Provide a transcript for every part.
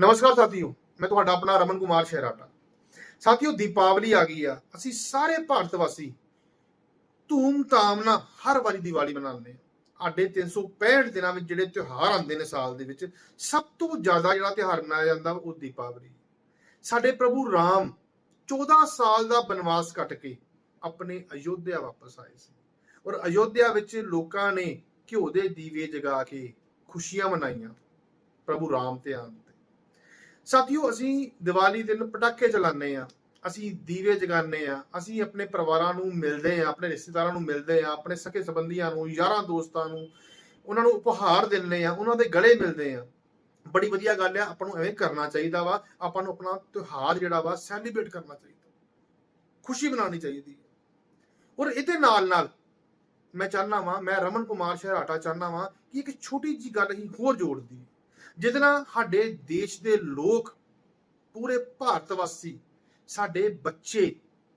ਨਮਸਕਾਰ ਸਾਥੀਓ, ਮੈਂ ਤੁਹਾਡਾ ਆਪਣਾ ਰਮਨ ਕੁਮਾਰ ਸ਼ਹਿਰਾਟਾ ਸਾਥੀਓ, ਦੀਪਾਵਲੀ ਆ ਗਈ ਆ। ਅਸੀਂ ਸਾਰੇ ਭਾਰਤ ਵਾਸੀ ਧੂਮ-ਧਾਮ ਨਾਲ ਹਰ ਵਾਰੀ ਦੀਵਾਲੀ ਮਨਾਉਂਦੇ ਆ ਸਾਡੇ 365 ਦਿਨਾਂ ਵਿੱਚ ਜਿਹੜੇ ਤਿਉਹਾਰ ਆਉਂਦੇ ਨੇ ਸਾਲ ਦੇ ਵਿੱਚ, ਸਭ ਤੋਂ ਜ਼ਿਆਦਾ ਜਿਹੜਾ ਤਿਉਹਾਰ ਮਨਾਇਆ ਜਾਂਦਾ ਉਹ ਦੀਪਾਵਲੀ। ਸਾਡੇ ਪ੍ਰਭੂ ਰਾਮ 14 ਸਾਲ ਦਾ ਬਨਵਾਸ ਕੱਟ ਕੇ ਆਪਣੇ ਅਯੋਧਿਆ ਵਾਪਸ ਆਏ ਸੀ। ਔਰ ਅਯੋਧਿਆ ਵਿੱਚ ਲੋਕਾਂ ਨੇ ਘਿਓ ਦੇ ਦੀਵੇ ਜਗਾ ਕੇ ਖੁਸ਼ੀਆਂ ਮਨਾਈਆਂ, ਪ੍ਰਭੂ ਰਾਮ ਤੇ ਆਉਣ ਸਾਥੀਓ, ਅਸੀਂ ਦੀਵਾਲੀ ਦਿਨ ਪਟਾਕੇ ਚਲਾਉਂਦੇ ਆ ਅਸੀਂ ਦੀਵੇ ਜਗਾਉਂਦੇ ਆ ਅਸੀਂ ਆਪਣੇ ਪਰਿਵਾਰਾਂ ਨੂੰ ਮਿਲਦੇ ਆ ਆਪਣੇ ਰਿਸ਼ਤੇਦਾਰਾਂ ਨੂੰ ਮਿਲਦੇ ਆ ਆਪਣੇ ਸਕੇ ਸੰਬੰਧੀਆਂ ਨੂੰ, ਯਾਰਾਂ ਦੋਸਤਾਂ ਨੂੰ, ਉਹਨਾਂ ਨੂੰ ਉਪਹਾਰ ਦਿੰਦੇ ਆ ਉਹਨਾਂ ਦੇ ਗਲੇ ਮਿਲਦੇ ਆ ਬੜੀ ਵਧੀਆ ਗੱਲ ਆ ਆਪਾਂ ਨੂੰ ਐਵੇਂ ਕਰਨਾ ਚਾਹੀਦਾ ਵਾ, ਆਪਾਂ ਨੂੰ ਆਪਣਾ ਤਿਉਹਾਰ ਜਿਹੜਾ ਵਾ ਸੈਲੀਬ੍ਰੇਟ ਕਰਨਾ ਚਾਹੀਦਾ। ਖੁਸ਼ੀ ਮਨਾਉਣੀ ਚਾਹੀਦੀ ਹੈ। ਔਰ ਇਹਦੇ ਨਾਲ ਨਾਲ ਮੈਂ ਚਾਹਨਾ ਵਾਂ, ਮੈਂ ਰਮਨ ਕੁਮਾਰ ਸ਼ਹਿਰਾਟਾ ਚਾਹਨਾ ਵਾਂ ਕਿ ਇੱਕ ਛੋਟੀ ਜੀ ਗੱਲ ਹੀ ਹੋਰ ਜੋੜਦੀ ਜਿਹਦੇ ਨਾਲ ਸਾਡੇ ਦੇਸ਼ ਦੇ ਲੋਕ, ਪੂਰੇ ਭਾਰਤ ਵਾਸੀ, ਸਾਡੇ ਬੱਚੇ,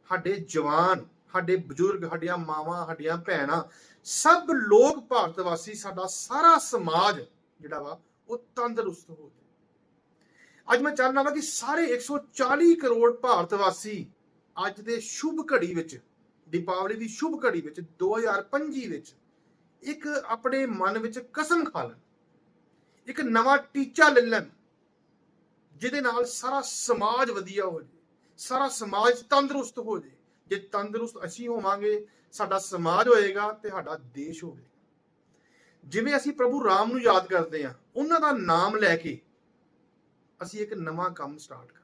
ਸਾਡੇ ਜਵਾਨ, ਸਾਡੇ ਬਜ਼ੁਰਗ, ਸਾਡੀਆਂ ਮਾਵਾਂ, ਸਾਡੀਆਂ ਭੈਣਾਂ, ਸਭ ਲੋਕ ਭਾਰਤ ਵਾਸੀ, ਸਾਡਾ ਸਾਰਾ ਸਮਾਜ ਜਿਹੜਾ ਵਾ, ਉਹ ਤੰਦਰੁਸਤ ਹੋ ਜਾਏ। ਅੱਜ ਮੈਂ ਚਾਹੁੰਦਾ ਵਾ ਕਿ ਸਾਰੇ 140 ਕਰੋੜ ਭਾਰਤ ਵਾਸੀ ਅੱਜ ਦੇ ਸ਼ੁਭ ਘੜੀ ਵਿੱਚ, ਦੀਪਾਵਲੀ ਦੀ ਸ਼ੁਭ ਘੜੀ ਵਿੱਚ 2025 ਵਿੱਚ, ਇੱਕ ਆਪਣੇ ਮਨ ਵਿੱਚ ਕਸਮ ਖਾ ਲੈਣ। ਇੱਕ ਨਵਾਂ ਟੀਚਾ ਲੈ ਲੈਣ, ਜਿਹਦੇ ਨਾਲ ਸਾਰਾ ਸਮਾਜ ਵਧੀਆ ਹੋ ਜਾਵੇ ਸਾਰਾ ਸਮਾਜ ਤੰਦਰੁਸਤ ਹੋ ਜਾਵੇ ਜੇ ਤੰਦਰੁਸਤ ਅਸੀਂ ਹੋਵਾਂਗੇ, ਸਾਡਾ ਸਮਾਜ ਹੋਏਗਾ ਤੇ ਸਾਡਾ ਦੇਸ਼ ਹੋਵੇਗਾ। ਜਿਵੇਂ ਅਸੀਂ ਪ੍ਰਭੂ ਰਾਮ ਨੂੰ ਯਾਦ ਕਰਦੇ ਹਾਂ, ਉਹਨਾਂ ਦਾ ਨਾਮ ਲੈ ਕੇ ਅਸੀਂ ਇੱਕ ਨਵਾਂ ਕੰਮ ਸਟਾਰਟ ਕਰ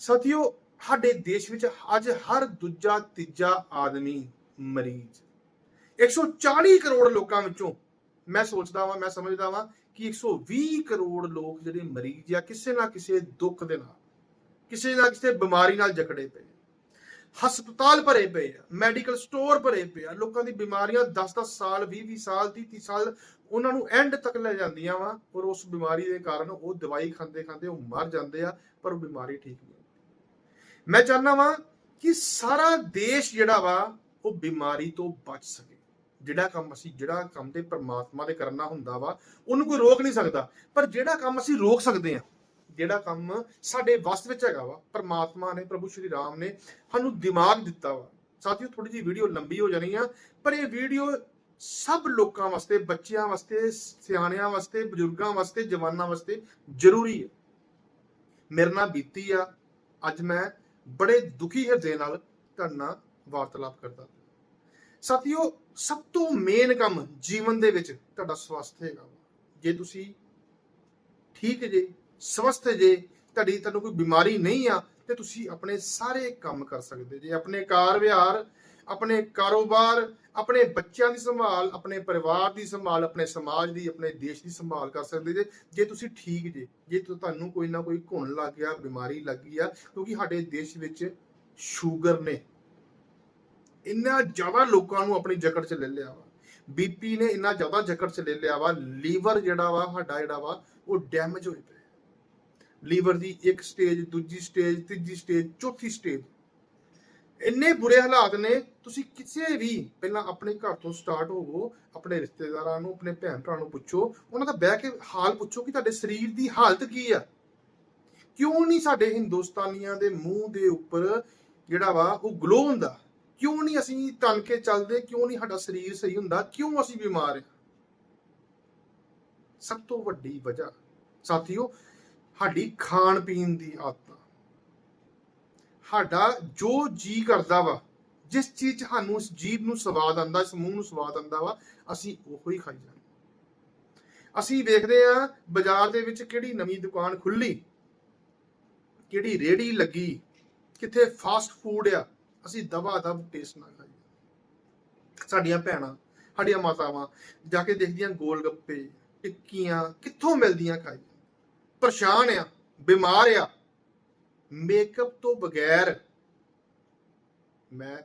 ਸਾਥੀਓ, ਸਾਡੇ ਦੇਸ਼ ਵਿੱਚ ਅੱਜ ਹਰ ਦੂਜਾ ਤੀਜਾ ਆਦਮੀ ਮਰੀਜ਼। 140 ਕਰੋੜ ਲੋਕਾਂ ਵਿੱਚੋਂ ਮੈਂ ਸੋਚਦਾ ਵਾਂ, ਮੈਂ ਸਮਝਦਾ ਵਾਂ ਕਿ 120 ਕਰੋੜ ਲੋਕ ਜਿਹੜੇ ਮਰੀਜ਼ ਆ, ਕਿਸੇ ਨਾ ਕਿਸੇ ਦੁੱਖ ਦੇ ਨਾਲ, ਕਿਸੇ ਨਾ ਕਿਸੇ ਬਿਮਾਰੀ ਨਾਲ ਜਕੜੇ ਪਏ ਹਸਪਤਾਲ ਭਰੇ ਪਏ ਆ, ਮੈਡੀਕਲ ਸਟੋਰ ਭਰੇ ਪਏ ਆ, ਲੋਕਾਂ ਦੀ ਬਿਮਾਰੀਆਂ 10-10 ਸਾਲ 20-20 ਸਾਲ 30-30 ਸਾਲ, ਉਹਨਾਂ ਨੂੰ ਐਂਡ ਤੱਕ ਲੈ ਜਾਂਦੀਆਂ ਵਾ ਔਰ ਉਸ ਬਿਮਾਰੀ ਦੇ ਕਾਰਨ ਉਹ ਦਵਾਈ ਖਾਂਦੇ ਖਾਂਦੇ ਉਹ ਮਰ ਜਾਂਦੇ ਆ, ਪਰ ਉਹ ਬਿਮਾਰੀ ਠੀਕ ਨਹੀਂ ਹੁੰਦੀ। ਮੈਂ ਚਾਹੁੰਦਾ ਵਾਂ ਕਿ ਸਾਰਾ ਦੇਸ਼ ਜਿਹੜਾ ਵਾ, ਉਹ ਬਿਮਾਰੀ ਤੋਂ ਬਚ ਸਕੇ। ਜਿਹੜਾ ਕੰਮ ਅਸੀਂ, ਜਿਹੜਾ ਕੰਮ ਤੇ ਪਰਮਾਤਮਾ ਦੇ ਕਰਨਾ ਹੁੰਦਾ ਵਾ, ਉਹਨੂੰ ਕੋਈ ਰੋਕ ਨਹੀਂ ਸਕਦਾ। ਪਰ ਜਿਹੜਾ ਕੰਮ ਅਸੀਂ ਰੋਕ ਸਕਦੇ ਆ ਜਿਹੜਾ ਕੰਮ ਸਾਡੇ ਵਸ ਵਿੱਚ ਹੈਗਾ ਵਾ, ਪਰਮਾਤਮਾ ਨੇ, ਪ੍ਰਭੂ ਸ਼੍ਰੀ ਰਾਮ ਨੇ ਸਾਨੂੰ ਦਿਮਾਗ ਦਿੱਤਾ ਵਾ। ਸਾਥੀਓ ਥੋੜੀ ਜਿਹੀ ਵੀਡੀਓ ਲੰਬੀ ਹੋ ਜਾਣੀ ਆ, ਪਰ ਇਹ ਵੀਡੀਓ ਸਭ ਲੋਕਾਂ ਵਾਸਤੇ, ਬੱਚਿਆਂ ਵਾਸਤੇ, ਸਿਆਣਿਆਂ ਵਾਸਤੇ, ਬਜ਼ੁਰਗਾਂ ਵਾਸਤੇ, ਜਵਾਨਾਂ ਵਾਸਤੇ ਜ਼ਰੂਰੀ ਹੈ। ਮੇਰੇ ਨਾਲ ਬੀਤੀ ਆ, ਅੱਜ ਮੈਂ ਬੜੇ ਦੁਖੀ ਹਿਰਦੇ ਨਾਲ ਤੁਹਾਡਾ ਵਾਰਤਾਲਾਪ ਕਰਦਾ। ਸਾਥੀਓ, ਸਭ ਤੋਂ ਮੇਨ ਕੰਮ ਜੀਵਨ ਦੇ ਵਿੱਚ ਤੁਹਾਡਾ ਸਵਸਥ ਹੈਗਾ ਵਾ। ਜੇ ਤੁਸੀਂ ਠੀਕ ਜੇ, ਸਵਸਥ ਜੇ, ਤੁਹਾਡੀ ਤੁਹਾਨੂੰ ਕੋਈ ਬਿਮਾਰੀ ਨਹੀਂ ਆ, ਤੇ ਤੁਸੀਂ ਆਪਣੇ ਸਾਰੇ ਕੰਮ ਕਰ ਸਕਦੇ ਜੇ ਆਪਣੇ ਕਾਰ ਵਿਹਾਰ, ਆਪਣੇ ਕਾਰੋਬਾਰ, ਆਪਣੇ ਬੱਚਿਆਂ ਦੀ ਸੰਭਾਲ, ਆਪਣੇ ਪਰਿਵਾਰ ਦੀ ਸੰਭਾਲ, ਆਪਣੇ ਸਮਾਜ ਦੀ, ਆਪਣੇ ਦੇਸ਼ ਦੀ ਸੰਭਾਲ ਕਰ ਸਕਦੇ ਜੇ ਜੇ ਤੁਸੀਂ ਠੀਕ ਜੇ ਜੇ ਤੁਹਾਨੂੰ ਕੋਈ ਨਾ ਕੋਈ ਘੁਣ ਲੱਗ ਗਿਆ, ਬਿਮਾਰੀ ਲੱਗ ਗਈ ਆ, ਕਿਉਂਕਿ ਸਾਡੇ ਦੇਸ਼ ਵਿੱਚ ਸ਼ੂਗਰ ਨੇ ਇੰਨਾ ਜ਼ਿਆਦਾ ਲੋਕਾਂ ਨੂੰ ਆਪਣੀ ਜਕੜ 'ਚ ਲੈ ਲਿਆ ਵਾ। ਬੀਪੀ ਨੇ ਇੰਨਾ ਜ਼ਿਆਦਾ ਜਕੜ 'ਚ ਲੈ ਲਿਆ ਵਾ, ਲੀਵਰ ਜਿਹੜਾ ਵਾ, ਸਾਡਾ ਜਿਹੜਾ ਵਾ, ਉਹ ਡੈਮੇਜ ਹੋਏ ਪਿਆ ਲੀਵਰ ਦੀ ਇੱਕ ਸਟੇਜ ਦੂਜੀ ਸਟੇਜ ਤੀਜੀ ਸਟੇਜ ਚੌਥੀ ਸਟੇਜ ਇੰਨੇ ਬੁਰੇ ਹਾਲਾਤ ਨੇ, ਤੁਸੀਂ ਕਿਸੇ ਵੀ, ਪਹਿਲਾਂ ਆਪਣੇ ਘਰ ਤੋਂ ਸਟਾਰਟ ਹੋਵੋ, ਆਪਣੇ ਰਿਸ਼ਤੇਦਾਰਾਂ ਨੂੰ, ਆਪਣੇ ਭੈਣ ਭਰਾ ਨੂੰ ਪੁੱਛੋ, ਉਹਨਾਂ ਦਾ ਬਹਿ ਕੇ ਹਾਲ ਪੁੱਛੋ ਕਿ ਤੁਹਾਡੇ ਸਰੀਰ ਦੀ ਹਾਲਤ ਕੀ ਆ। ਕਿਉਂ ਨਹੀਂ ਸਾਡੇ ਹਿੰਦੁਸਤਾਨੀਆਂ ਦੇ ਮੂੰਹ ਦੇ ਉੱਪਰ ਜਿਹੜਾ ਵਾ, ਉਹ ਗਲੋ ਹੁੰਦਾ? ਕਿਉਂ ਨਹੀਂ ਅਸੀਂ ਤਨ ਕੇ ਚੱਲਦੇ? ਕਿਉਂ ਨਹੀਂ ਸਾਡਾ ਸਰੀਰ ਸਹੀ ਹੁੰਦਾ? ਕਿਉਂ ਅਸੀਂ ਬਿਮਾਰ ਹਾਂ? ਸਭ ਤੋਂ ਵੱਡੀ ਵਜ੍ਹਾ ਸਾਥੀਓ, ਸਾਡੀ ਖਾਣ ਪੀਣ ਦੀ ਆਦਤਾਂ। ਸਾਡਾ ਜੋ ਜੀ ਕਰਦਾ ਵਾ, ਜਿਸ ਚੀਜ਼ 'ਚ ਸਾਨੂੰ ਉਸ ਜੀਭ ਨੂੰ ਸਵਾਦ ਆਂਦਾ ਇਸ ਮੂੰਹ ਨੂੰ ਸਵਾਦ ਆਂਦਾ ਵਾ, ਅਸੀਂ ਉਹੋ ਹੀ ਖਾਈ ਜਾਂਦੇ ਅਸੀਂ ਵੇਖਦੇ ਆ ਬਾਜ਼ਾਰ ਦੇ ਵਿੱਚ ਕਿਹੜੀ ਨਵੀਂ ਦੁਕਾਨ ਖੁੱਲੀ ਕਿਹੜੀ ਰੇੜੀ ਲੱਗੀ, ਕਿੱਥੇ ਫਾਸਟ ਫੂਡ ਆ ਅਸੀਂ ਦਬਾ ਦਬ ਟੇਸਟ ਨਾ ਖਾਈਏ। ਸਾਡੀਆਂ ਭੈਣਾਂ, ਸਾਡੀਆਂ ਮਾਤਾਵਾਂ ਜਾ ਕੇ ਦੇਖਦੀਆਂ ਗੋਲ ਗੱਪੇ ਟਿੱਕੀਆਂ, ਕਿੱਥੋਂ ਮਿਲਦੀਆਂ ਖਾਈ ਪਰੇਸ਼ਾਨ ਆ, ਬਿਮਾਰ ਆ। ਮੇਕਅਪ ਤੋਂ ਬਗੈਰ ਮੈਂ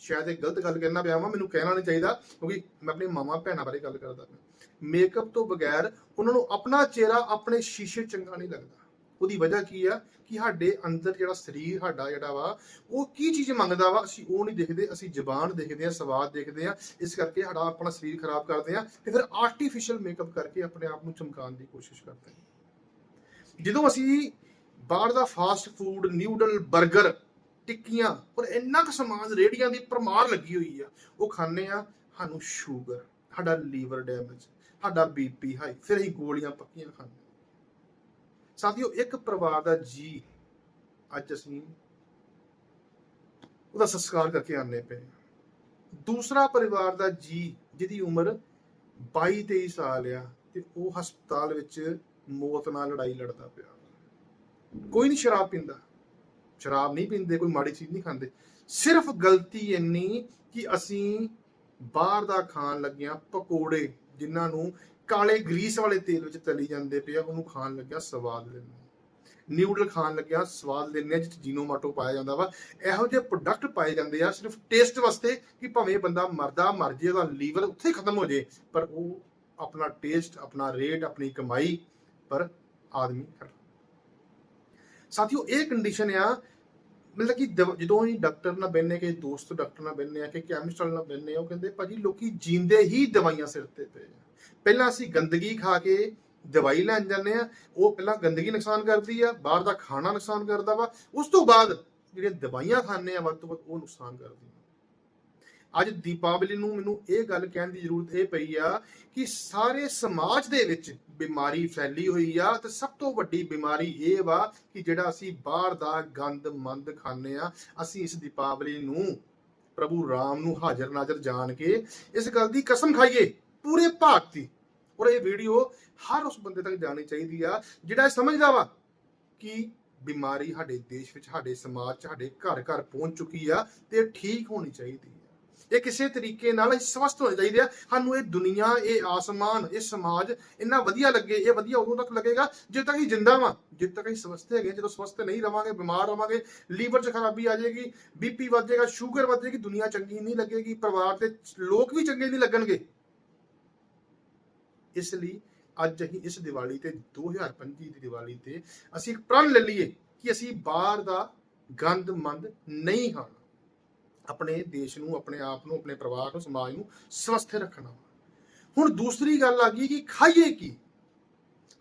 ਸ਼ਾਇਦ ਇਹ ਗਲਤ ਗੱਲ ਕਹਿਣਾ ਪਿਆ ਵਾਂ, ਮੈਨੂੰ ਕਹਿਣਾ ਨਹੀਂ ਚਾਹੀਦਾ, ਕਿਉਂਕਿ ਮੈਂ ਆਪਣੀ ਮਾਮਾ ਭੈਣਾਂ ਬਾਰੇ ਗੱਲ ਕਰਦਾ ਪਿਆ। ਮੇਕਅਪ ਤੋਂ ਬਗੈਰ ਉਹਨਾਂ ਨੂੰ ਆਪਣਾ ਚਿਹਰਾ ਆਪਣੇ ਸ਼ੀਸ਼ੇ ਚੰਗਾ ਨਹੀਂ ਲੱਗਦਾ। ਉਹਦੀ ਵਜ੍ਹਾ ਕੀ ਆ? ਕਿ ਸਾਡੇ ਅੰਦਰ ਜਿਹੜਾ ਸਰੀਰ ਸਾਡਾ ਜਿਹੜਾ ਵਾ, ਉਹ ਕੀ ਚੀਜ਼ ਮੰਗਦਾ ਵਾ? ਅਸੀਂ ਉਹ ਨਹੀਂ ਦੇਖਦੇ, ਅਸੀਂ ਜ਼ਬਾਨ ਦੇਖਦੇ ਆ, ਸਵਾਦ ਦੇਖਦੇ ਆ। ਇਸ ਕਰਕੇ ਸਾਡਾ ਆਪਣਾ ਸਰੀਰ ਖਰਾਬ ਕਰਦੇ ਆ ਤੇ ਫਿਰ ਆਰਟੀਫੀਸ਼ੀਅਲ ਮੇਕਅਪ ਕਰਕੇ ਆਪਣੇ ਆਪ ਨੂੰ ਚਮਕਾਉਣ ਦੀ ਕੋਸ਼ਿਸ਼ ਕਰਦੇ ਆ। ਜਦੋਂ ਅਸੀਂ ਬਾਹਰ ਦਾ ਫਾਸਟ ਫੂਡ ਨਿਊਡਲ 버ਗਰ ਟਿੱਕੀਆਂ, ਔਰ ਇੰਨਾ ਕੁ ਸਮਾਨ ਰੇੜੀਆਂ ਦੀ ਪਰਮਾਰ ਲੱਗੀ ਹੋਈ ਆ, ਉਹ ਖਾਂਦੇ ਆ, ਸਾਨੂੰ ਸ਼ੂਗਰ ਸਾਡਾ ਲੀਵਰ ਡੈਮੇਜ ਸਾਡਾ ਬੀਪੀ ਹਾਈ ਫਿਰ ਅਸੀਂ ਗੋਲੀਆਂ ਪੱਕੀਆਂ ਖਾਂਦੇ ਸਾਥੀਓ, ਇੱਕ ਪਰਿਵਾਰ ਦਾ ਜੀ ਅੱਜ ਅਸੀਂ ਉਹਦਾ ਸੰਸਕਾਰ ਕਰਕੇ ਆਨੇ ਪਏ ਦੂਸਰਾ ਪਰਿਵਾਰ ਦਾ ਜੀ, ਜਿਹਦੀ ਉਮਰ 22 23 ਸਾਲ ਆ ਤੇ ਉਹ ਹਸਪਤਾਲ ਵਿੱਚ ਮੌਤ ਨਾਲ ਲੜਾਈ ਲੜਦਾ ਪਿਆ। ਕੋਈ ਨਹੀਂ ਸ਼ਰਾਬ ਪੀਂਦਾ। ਸ਼ਰਾਬ ਨਹੀਂ ਪੀਂਦੇ, ਕੋਈ ਮਾੜੀ ਚੀਜ਼ ਨਹੀਂ ਖਾਂਦੇ। ਸਿਰਫ ਗਲਤੀ ਇੰਨੀ ਕਿ ਅਸੀਂ ਬਾਹਰ ਦਾ ਖਾਣ ਲੱਗਿਆ ਪਕੌੜੇ, ਜਿਨ੍ਹਾਂ ਨੂੰ ਕਾਲੇ ਗਰੀਸ ਵਾਲੇ ਤੇਲ ਵਿੱਚ ਤਲੀ ਜਾਂਦੇ ਪਿਆ ਉਹਨੂੰ ਖਾਣ ਲੱਗਿਆ ਸਵਾਦ ਲੈਂਦੇ ਨਿਊਡਲ ਖਾਣ ਲੱਗਿਆ ਸਵਾਦ ਲੈਂਦੇ ਆ ਜਿਸ 'ਚ ਜੀਨੋਮਾਟੋ ਪਾਇਆ ਜਾਂਦਾ ਵਾ। ਇਹੋ ਜਿਹੇ ਪ੍ਰੋਡਕਟ ਪਾਏ ਜਾਂਦੇ ਆ, ਸਿਰਫ ਟੇਸਟ ਵਾਸਤੇ ਕਿ ਭਾਵੇਂ ਬੰਦਾ ਮਰਦਾ, ਮਰ ਜੇ, ਉਹਦਾ ਲੀਵਰ ਉੱਥੇ ਖਤਮ ਹੋ ਜੇ, ਪਰ ਉਹ ਆਪਣਾ ਟੇਸਟ ਆਪਣਾ ਰੇਟ ਆਪਣੀ ਕਮਾਈ ਪਰ ਆਦਮੀ ਕਰ ਸਾਥੀਓ, ਇਹ ਕੰਡੀਸ਼ਨ ਆ ਮਤਲਬ ਕਿ ਦਵ- ਜਦੋਂ ਅਸੀਂ ਡਾਕਟਰ ਨਾਲ ਬੈਠਨੇ ਕਿ ਦੋਸਤ ਡਾਕਟਰ ਨਾਲ ਬੈਠਨੇ ਆ ਕਿ ਕੈਮਿਸਟ ਨਾਲ ਬੈਠਨੇ ਆ ਉਹ ਕਹਿੰਦੇ ਭਾਜੀ ਲੋਕੀ ਜੀਂਦੇ ਹੀ ਦਵਾਈਆਂ ਸਿਰ ਤੇ ਪਏ ਆ। ਪਹਿਲਾਂ ਅਸੀਂ ਗੰਦਗੀ ਖਾ ਕੇ ਦਵਾਈ ਲੈਣ ਜਾਂਦੇ ਆ ਉਹ ਪਹਿਲਾਂ ਗੰਦਗੀ ਨੁਕਸਾਨ ਕਰਦੀ ਆ, ਬਾਹਰ ਦਾ ਖਾਣਾ ਨੁਕਸਾਨ ਕਰਦਾ ਵਾ, ਉਸ ਤੋਂ ਬਾਅਦ ਜਿਹੜੀਆਂ ਦਵਾਈਆਂ ਖਾਂਦੇ ਆ, ਵੱਧ ਤੋਂ ਵੱਧ ਉਹ ਨੁਕਸਾਨ ਕਰਦੀਆਂ ਅੱਜ ਦੀਪਾਵਲੀ ਨੂੰ ਮੈਨੂੰ ਇਹ ਗੱਲ ਕਹਿਣ ਦੀ ਜ਼ਰੂਰਤ ਇਹ ਪਈ ਆ ਕਿ ਸਾਰੇ ਸਮਾਜ ਦੇ ਵਿੱਚ ਬਿਮਾਰੀ ਫੈਲੀ ਹੋਈ ਆ ਤੇ ਸਭ ਤੋਂ ਵੱਡੀ ਬਿਮਾਰੀ ਇਹ ਵਾ ਕਿ ਜਿਹੜਾ ਅਸੀਂ ਬਾਹਰ ਦਾ ਗੰਦ ਮੰਦ ਖਾਂਦੇ ਆ, ਅਸੀਂ ਇਸ ਦੀਪਾਵਲੀ ਨੂੰ ਪ੍ਰਭੂ ਰਾਮ ਨੂੰ ਹਾਜ਼ਰ ਨਾਜ਼ਰ ਜਾਣ ਕੇ ਇਸ ਗੱਲ ਦੀ ਕਸਮ ਖਾਈਏ, ਪੂਰੇ ਭਾਰਤ ਦੀ। ਔਰ ਇਹ ਵੀਡੀਓ ਹਰ ਉਸ ਬੰਦੇ ਤੱਕ ਜਾਣੀ ਚਾਹੀਦੀ ਆ ਜਿਹੜਾ ਇਹ ਸਮਝਦਾ ਵਾ ਕਿ ਬਿਮਾਰੀ ਸਾਡੇ ਦੇਸ਼ ਵਿੱਚ, ਸਾਡੇ ਸਮਾਜ 'ਚ, ਸਾਡੇ ਘਰ ਘਰ ਪਹੁੰਚ ਚੁੱਕੀ ਆ ਤੇ ਠੀਕ ਹੋਣੀ ਚਾਹੀਦੀ ਇਹ ਕਿਸੇ ਤਰੀਕੇ ਨਾਲ ਅਸੀਂ ਸਵਸਥ ਹੋਣੇ ਚਾਹੀਦੇ ਆ। ਸਾਨੂੰ ਇਹ ਦੁਨੀਆ, ਇਹ ਆਸਮਾਨ, ਇਹ ਸਮਾਜ ਇੰਨਾ ਵਧੀਆ ਲੱਗੇ, ਇਹ ਵਧੀਆ ਉਦੋਂ ਤੱਕ ਲੱਗੇਗਾ ਜਦ ਤੱਕ ਅਸੀਂ ਜਿੰਦਾ ਵਾਂ। ਜਦ ਤੱਕ ਅਸੀਂ ਸਵਸਥ ਹੈਗੇ ਜਦੋਂ ਸਵਸਥ ਨਹੀਂ ਰਵਾਂਗੇ, ਬਿਮਾਰ ਰਵਾਂਗੇ, ਲੀਵਰ 'ਚ ਖਰਾਬੀ ਆ ਜਾਏਗੀ ਬੀਪੀ ਵੱਧ ਜਾਏਗਾ, ਸ਼ੂਗਰ ਵੱਧ ਜਾਏਗੀ, ਦੁਨੀਆ ਚੰਗੀ ਨਹੀਂ ਲੱਗੇਗੀ, ਪਰਿਵਾਰ ਦੇ ਲੋਕ ਵੀ ਚੰਗੇ ਨਹੀਂ ਲੱਗਣਗੇ। ਇਸ ਲਈ ਅੱਜ ਅਸੀਂ ਇਸ ਦੀਵਾਲੀ ਤੇ 2025 ਦੀ ਦੀਵਾਲੀ ਤੇ ਅਸੀਂ ਇੱਕ ਪ੍ਰਣ ਲੈ ਲਈਏ ਕਿ ਅਸੀਂ ਬਾਹਰ ਦਾ ਗੰਦ ਮੰਦ ਨਹੀਂ ਖਾਣਾ। ਆਪਣੇ ਦੇਸ਼ ਨੂੰ, ਆਪਣੇ ਆਪ ਨੂੰ, ਆਪਣੇ ਪਰਿਵਾਰ ਨੂੰ, ਸਮਾਜ ਨੂੰ ਸਵਸਥ ਰੱਖਣਾ ਹੁਣ ਦੂਸਰੀ ਗੱਲ ਆ ਗਈ ਕਿ ਖਾਈਏ ਕੀ?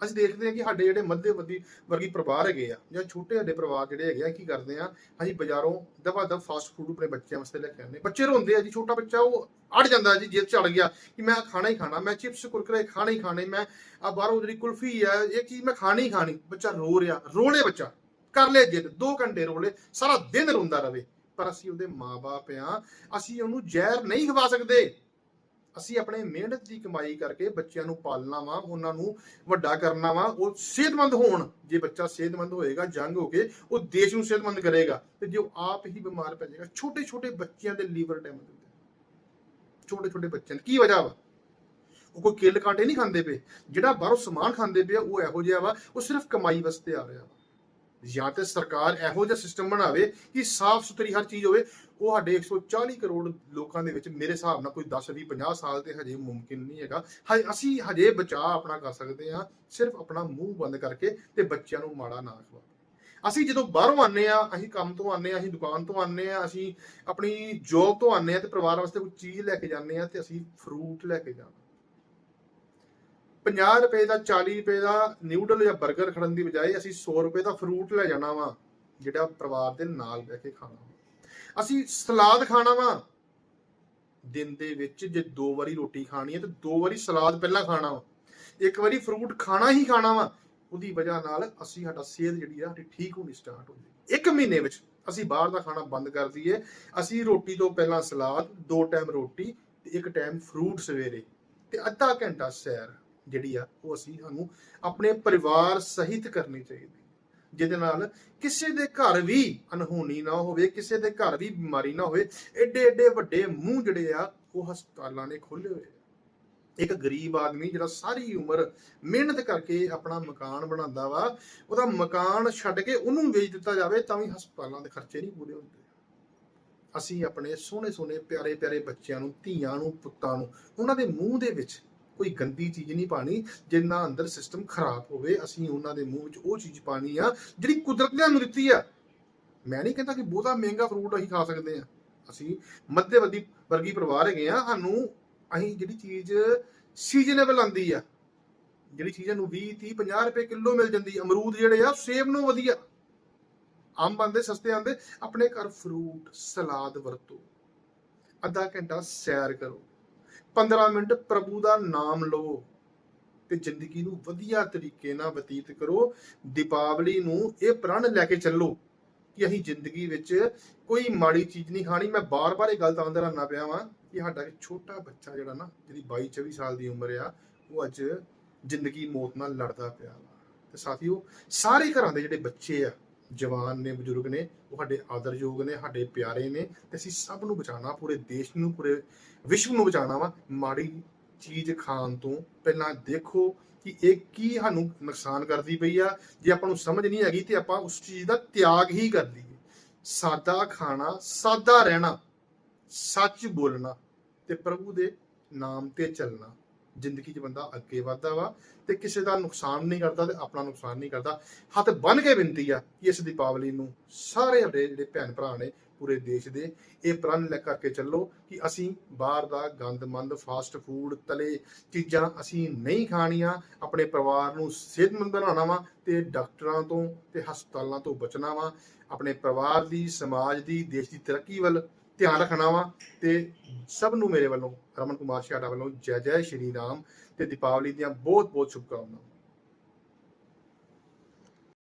ਅਸੀਂ ਦੇਖਦੇ ਹਾਂ ਕਿ ਸਾਡੇ ਜਿਹੜੇ ਮੱਧਵਰਗੀ ਵਰਗੀ ਪਰਿਵਾਰ ਹੈਗੇ ਆ, ਜਾਂ ਛੋਟੇ ਸਾਡੇ ਪਰਿਵਾਰ ਜਿਹੜੇ ਹੈਗੇ ਆ, ਕੀ ਕਰਦੇ ਆ? ਅਸੀਂ ਬਾਜ਼ਾਰੋਂ ਦਵਾ ਦਵ ਫਾਸਟ ਫੂਡ ਆਪਣੇ ਬੱਚਿਆਂ ਵਾਸਤੇ ਲੈ ਕੇ ਆਉਂਦੇ ਬੱਚੇ ਰੋਂਦੇ ਆ ਜੀ, ਛੋਟਾ ਬੱਚਾ ਉਹ ਅੜ ਜਾਂਦਾ ਜੀ, ਜਿੱਦ ਚੜ ਗਿਆ ਕਿ ਮੈਂ ਖਾਣਾ ਹੀ ਖਾਣਾ, ਮੈਂ ਚਿਪਸ ਕੁਰਕਰੇ ਖਾਣਾ ਹੀ ਖਾਣੇ, ਮੈਂ ਆ ਬਾਹਰੋਂ ਜਿਹੜੀ ਕੁਲਫੀ ਆ, ਇਹ ਚੀਜ਼ ਮੈਂ ਖਾਣੀ ਹੀ ਖਾਣੀ। ਬੱਚਾ ਰੋ ਰਿਹਾ, ਰੋਲੇ ਬੱਚਾ, ਕਰ ਲੈ ਜਿੱਦ 2 ਘੰਟੇ ਰੋਲੇ, ਸਾਰਾ ਦਿਨ ਰੋਂਦਾ ਰਵੇ ਪਰ ਅਸੀਂ ਉਹਦੇ ਮਾਪੇ ਆ, ਅਸੀਂ ਉਹਨੂੰ ਜ਼ਹਿਰ ਨਹੀਂ ਖਵਾ ਸਕਦੇ। ਅਸੀਂ ਆਪਣੇ ਮਿਹਨਤ ਦੀ ਕਮਾਈ ਕਰਕੇ ਬੱਚਿਆਂ ਨੂੰ ਪਾਲਣਾ ਵਾ, ਉਹਨਾਂ ਨੂੰ ਵੱਡਾ ਕਰਨਾ ਵਾ, ਉਹ ਸਿਹਤਮੰਦ ਹੋਣ। ਜੇ ਬੱਚਾ ਸਿਹਤਮੰਦ ਹੋਏਗਾ, ਜੰਗ ਹੋ ਕੇ, ਉਹ ਦੇਸ਼ ਨੂੰ ਸਿਹਤਮੰਦ ਕਰੇਗਾ। ਤੇ ਜੇ ਉਹ ਆਪ ਹੀ ਬਿਮਾਰ ਪੈ ਜਾਏਗਾ ਛੋਟੇ ਛੋਟੇ ਬੱਚਿਆਂ ਦੇ ਲੀਵਰ ਡੈਮੇਜ ਹੁੰਦੇ ਛੋਟੇ ਛੋਟੇ ਬੱਚਿਆਂ ਦੀ ਕੀ ਵਜ੍ਹਾ ਵਾ? ਉਹ ਕੋਈ ਕਿੱਲ ਕਾਂਟੇ ਨਹੀਂ ਖਾਂਦੇ ਪਏ। ਜਿਹੜਾ ਬਾਹਰੋਂ ਸਮਾਨ ਖਾਂਦੇ ਪਿਆ ਉਹ ਇਹੋ ਜਿਹਾ ਵਾ, ਉਹ ਸਿਰਫ ਕਮਾਈ ਵਾਸਤੇ ਆ ਰਿਹਾ ਵਾ। ਜਾਂ ਤੇ ਸਰਕਾਰ ਇਹੋ ਜਿਹਾ ਸਿਸਟਮ ਬਣਾਵੇ ਕਿ ਸਾਫ਼ ਸੁਥਰੀ ਹਰ ਚੀਜ਼ ਹੋਵੇ, ਉਹ ਸਾਡੇ 140 ਕਰੋੜ ਲੋਕਾਂ ਦੇ ਵਿੱਚ ਮੇਰੇ ਹਿਸਾਬ ਨਾਲ ਕੋਈ 10 20 50 ਸਾਲ ਤੇ ਹਜੇ ਮੁਮਕਿਨ ਨਹੀਂ ਹੈਗਾ। ਹਜੇ ਅਸੀਂ ਹਜੇ ਬਚਾਅ ਆਪਣਾ ਕਰ ਸਕਦੇ ਹਾਂ, ਸਿਰਫ ਆਪਣਾ ਮੂੰਹ ਬੰਦ ਕਰਕੇ ਤੇ ਬੱਚਿਆਂ ਨੂੰ ਮਾੜਾ ਨਾ ਖਵਾ ਅਸੀਂ ਜਦੋਂ ਬਾਹਰੋਂ ਆਨੇ ਆ ਅਸੀਂ ਕੰਮ ਤੋਂ ਆਨੇ ਆ ਅਸੀਂ ਦੁਕਾਨ ਤੋਂ ਆਨੇ ਆ ਅਸੀਂ ਆਪਣੀ ਜੋਬ ਤੋਂ ਆਨੇ ਆ ਤੇ ਪਰਿਵਾਰ ਵਾਸਤੇ ਕੋਈ ਚੀਜ਼ ਲੈ ਕੇ ਜਾਂਦੇ ਆ ਤੇ ਅਸੀਂ ਫਰੂਟ ਲੈ ਕੇ ਜਾਣਾ। 50 ਰੁਪਏ ਦਾ 40 ਰੁਪਏ ਦਾ ਨਿਊਡਲ ਜਾਂ 버ਗਰ ਖੜਨ ਦੀ ਬਜਾਏ ਅਸੀਂ 100 ਰੁਪਏ ਦਾ ਫਰੂਟ ਲੈ ਜਾਣਾ ਵਾ, ਜਿਹੜਾ ਪਰਿਵਾਰ ਦੇ ਨਾਲ ਬਹਿ ਕੇ ਖਾਣਾ ਵਾ। ਅਸੀਂ ਸਲਾਦ ਖਾਣਾ ਵਾ। ਦਿਨ ਦੇ ਵਿੱਚ ਜੇ ਦੋ ਵਾਰੀ ਰੋਟੀ ਖਾਣੀ ਹੈ ਤੇ ਦੋ ਵਾਰੀ ਸਲਾਦ ਪਹਿਲਾਂ ਖਾਣਾ ਵਾ। ਇੱਕ ਵਾਰੀ ਫਰੂਟ ਖਾਣਾ ਹੀ ਖਾਣਾ ਵਾ। ਉਹਦੀ ਵਜ੍ਹਾ ਨਾਲ ਅਸੀਂ ਸਾਡਾ ਸਿਹਤ ਜਿਹੜੀ ਆ, ਸਾਡੀ ਠੀਕ ਹੋਣੀ ਸਟਾਰਟ ਹੋ ਜਾਏਗੀ ਇੱਕ ਮਹੀਨੇ ਵਿੱਚ ਅਸੀਂ ਬਾਹਰ ਦਾ ਖਾਣਾ ਬੰਦ ਕਰ ਦਈਏ। ਅਸੀਂ ਰੋਟੀ ਤੋਂ ਪਹਿਲਾਂ ਸਲਾਦ, ਦੋ ਟਾਈਮ ਰੋਟੀ ਤੇ ਇੱਕ ਟਾਈਮ ਫਰੂਟ ਸਵੇਰੇ ਤੇ ਅੱਧਾ ਘੰਟਾ ਸੈਰ। ਜਿਹੜੀ ਆ, ਉਹ ਅਸੀਂ ਸਾਨੂੰ ਆਪਣੇ ਪਰਿਵਾਰ ਸਹਿਤ ਕਰਨੀ ਚਾਹੀਦੀ। ਜਿਹਦੇ ਨਾਲ ਕਿਸੇ ਦੇ ਘਰ ਵੀ ਅਨਹੋਣੀ ਨਾ ਹੋਵੇ, ਕਿਸੇ ਦੇ ਘਰ ਵੀ ਬਿਮਾਰੀ ਨਾ ਹੋਵੇ ਐਡੇ ਐਡੇ ਵੱਡੇ ਮੂੰਹ ਜਿਹੜੇ ਆ, ਉਹ ਹਸਪਤਾਲਾਂ ਨੇ ਖੋਲੇ ਹੋਏ ਇੱਕ ਗਰੀਬ ਆਦਮੀ ਜਿਹੜਾ ਸਾਰੀ ਉਮਰ ਮਿਹਨਤ ਕਰਕੇ ਆਪਣਾ ਮਕਾਨ ਬਣਾਉਂਦਾ ਵਾ, ਉਹਦਾ ਮਕਾਨ ਛੱਡ ਕੇ ਉਹਨੂੰ ਵੇਚ ਦਿੱਤਾ ਜਾਵੇ, ਤਾਂ ਵੀ ਹਸਪਤਾਲਾਂ ਦੇ ਖਰਚੇ ਨਹੀਂ ਪੂਰੇ ਹੁੰਦੇ। ਅਸੀਂ ਆਪਣੇ ਸੋਹਣੇ ਸੋਹਣੇ ਪਿਆਰੇ ਪਿਆਰੇ ਬੱਚਿਆਂ ਨੂੰ, ਧੀਆਂ ਨੂੰ, ਪੁੱਤਾਂ ਨੂੰ, ਉਹਨਾਂ ਦੇ ਮੂੰਹ ਦੇ ਵਿੱਚ ਕੋਈ ਗੰਦੀ ਚੀਜ਼ ਨਹੀਂ ਪਾਣੀ, ਜਿੰਨਾ ਅੰਦਰ ਸਿਸਟਮ ਖਰਾਬ ਹੋਵੇ, ਅਸੀਂ ਉਹਨਾਂ ਦੇ ਮੂੰਹ ਵਿੱਚ ਉਹ ਚੀਜ਼ ਪਾਣੀ ਆ, ਜਿਹੜੀ ਕੁਦਰਤ ਨੇ ਸਾਨੂੰ ਦਿੱਤੀ ਆ। ਮੈਂ ਨਹੀਂ ਕਹਿੰਦਾ ਕਿ ਬਹੁਤਾ ਮਹਿੰਗਾ ਫਰੂਟ ਅਸੀਂ ਖਾ ਸਕਦੇ ਆ ਅਸੀਂ ਮੱਧਵਰਗੀ ਵਰਗੀ ਪਰਿਵਾਰ ਹੈਗੇ ਆ ਸਾਨੂੰ ਅਸੀਂ ਜਿਹੜੀ ਚੀਜ਼ ਸੀਜ਼ਨੇਬਲ ਆਂਦੀ ਆ, ਜਿਹੜੀ ਚੀਜ਼ਾਂ ਨੂੰ 20 30 50 ਰੁਪਏ ਕਿਲੋ ਮਿਲ ਜਾਂਦੀ, ਅਮਰੂਦ ਜਿਹੜੇ ਆ, ਸੇਬ ਨੂੰ ਵਧੀਆ। ਅੰਬ ਆਂਦੇ ਸਸਤੇ ਆਂਦੇ ਆਪਣੇ ਘਰ ਫਰੂਟ ਸਲਾਦ ਵਰਤੋ। ਅੱਧਾ ਘੰਟਾ ਸੈਰ ਕਰੋ। 15 ਮਿੰਟ ਪ੍ਰਭੂ ਦਾ ਨਾਮ ਲਓ ਤੇ ਜ਼ਿੰਦਗੀ ਨੂੰ ਵਧੀਆ ਤਰੀਕੇ ਨਾਲ ਬਤੀਤ ਕਰੋ। ਦੀਪਾਵਲੀ ਨੂੰ ਇਹ ਪ੍ਰਣ ਲੈ ਕੇ ਚੱਲੋ ਕਿ ਅਸੀਂ ਜ਼ਿੰਦਗੀ ਵਿੱਚ ਕੋਈ ਮਾੜੀ ਚੀਜ਼ ਨਹੀਂ ਖਾਣੀ। ਮੈਂ ਬਾਰ-ਬਾਰ ਇਹ ਗੱਲ ਤਾਂ ਅੰਦਰ ਆਨਾ ਪਿਆ ਵਾਂ ਕਿ ਸਾਡਾ ਇੱਕ ਛੋਟਾ ਬੱਚਾ ਜਿਹੜਾ ਨਾ, ਜਿਹਦੀ 22 24 ਸਾਲ ਦੀ ਉਮਰ ਆ, ਉਹ ਅੱਜ ਜ਼ਿੰਦਗੀ ਮੌਤ ਨਾਲ ਲੜਦਾ ਪਿਆ ਵਾ। ਤੇ ਸਾਥੀਓ, ਸਾਰੇ ਘਰਾਂ ਦੇ ਜਿਹੜੇ ਬੱਚੇ ਆ ਜਵਾਨ ਨੇ, ਬਜ਼ੁਰਗ ਨੇ, ਉਹ ਸਾਡੇ ਆਦਰਯੋਗ ਨੇ, ਸਾਡੇ ਪਿਆਰੇ ਨੇ ਤੇ ਅਸੀਂ ਸਭ ਨੂੰ ਬਚਾਉਣਾ, ਪੂਰੇ ਦੇਸ਼ ਨੂੰ, ਪੂਰੇ ਵਿਸ਼ਵ ਨੂੰ ਬਚਾਉਣਾ ਵਾ। ਮਾੜੀ ਚੀਜ਼ ਖਾਣ ਤੋਂ ਪਹਿਲਾਂ ਦੇਖੋ ਕਿ ਇਹ ਕੀ ਸਾਨੂੰ ਨੁਕਸਾਨ ਕਰਦੀ ਪਈ ਆ। ਜੇ ਆਪਾਂ ਨੂੰ ਸਮਝ ਨਹੀਂ ਹੈਗੀ ਤੇ ਆਪਾਂ ਉਸ ਚੀਜ਼ ਦਾ ਤਿਆਗ ਹੀ ਕਰ ਲਈਏ। ਸਾਦਾ ਖਾਣਾ, ਸਾਦਾ ਰਹਿਣਾ, ਸੱਚ ਬੋਲਣਾ ਤੇ ਪ੍ਰਭੂ ਦੇ ਨਾਮ ਤੇ ਚੱਲਣਾ। ਜ਼ਿੰਦਗੀ 'ਚ ਬੰਦਾ ਅੱਗੇ ਵਧਦਾ ਵਾ ਤੇ ਕਿਸੇ ਦਾ ਨੁਕਸਾਨ ਨਹੀਂ ਕਰਦਾ ਤੇ ਆਪਣਾ ਨੁਕਸਾਨ ਨਹੀਂ ਕਰਦਾ। ਹੱਥ ਬੰਨ ਕੇ ਬੇਨਤੀ ਆ ਕਿ ਇਸ ਦੀਪਾਵਲੀ ਨੂੰ ਸਾਰੇ ਸਾਡੇ ਜਿਹੜੇ ਭੈਣ ਭਰਾ ਨੇ ਪੂਰੇ ਦੇਸ਼ ਦੇ ਇਹ ਪ੍ਰਣ ਲੈ ਕਰਕੇ ਚੱਲੋ ਕਿ ਅਸੀਂ ਬਾਹਰ ਦਾ ਗੰਦਮੰਦ ਫਾਸਟ ਫੂਡ ਤਲੇ ਚੀਜ਼ਾਂ ਅਸੀਂ ਨਹੀਂ ਖਾਣੀਆਂ, ਆਪਣੇ ਪਰਿਵਾਰ ਨੂੰ ਸਿਹਤਮੰਦ ਬਣਾਉਣਾ ਵਾ ਤੇ ਡਾਕਟਰਾਂ ਤੋਂ ਤੇ ਹਸਪਤਾਲਾਂ ਤੋਂ ਬਚਣਾ ਵਾ। ਆਪਣੇ ਪਰਿਵਾਰ ਦੀ, ਸਮਾਜ ਦੀ, ਦੇਸ਼ ਦੀ ਤਰੱਕੀ ਵੱਲ ਧਿਆਨ ਰੱਖਣਾ ਵਾ ਤੇ ਸਭ ਨੂੰ ਮੇਰੇ ਵੱਲੋਂ ਰਮਨ ਕੁਮਾਰ ਸ਼ਾਟਾ ਵੱਲੋਂ ਜੈ ਜੈ ਸ਼੍ਰੀ ਰਾਮ ਤੇ ਦੀਪਾਵਲੀ ਦੀਆਂ ਬਹੁਤ ਬਹੁਤ ਸ਼ੁਭਕਾਮਨਾਵਾਂ।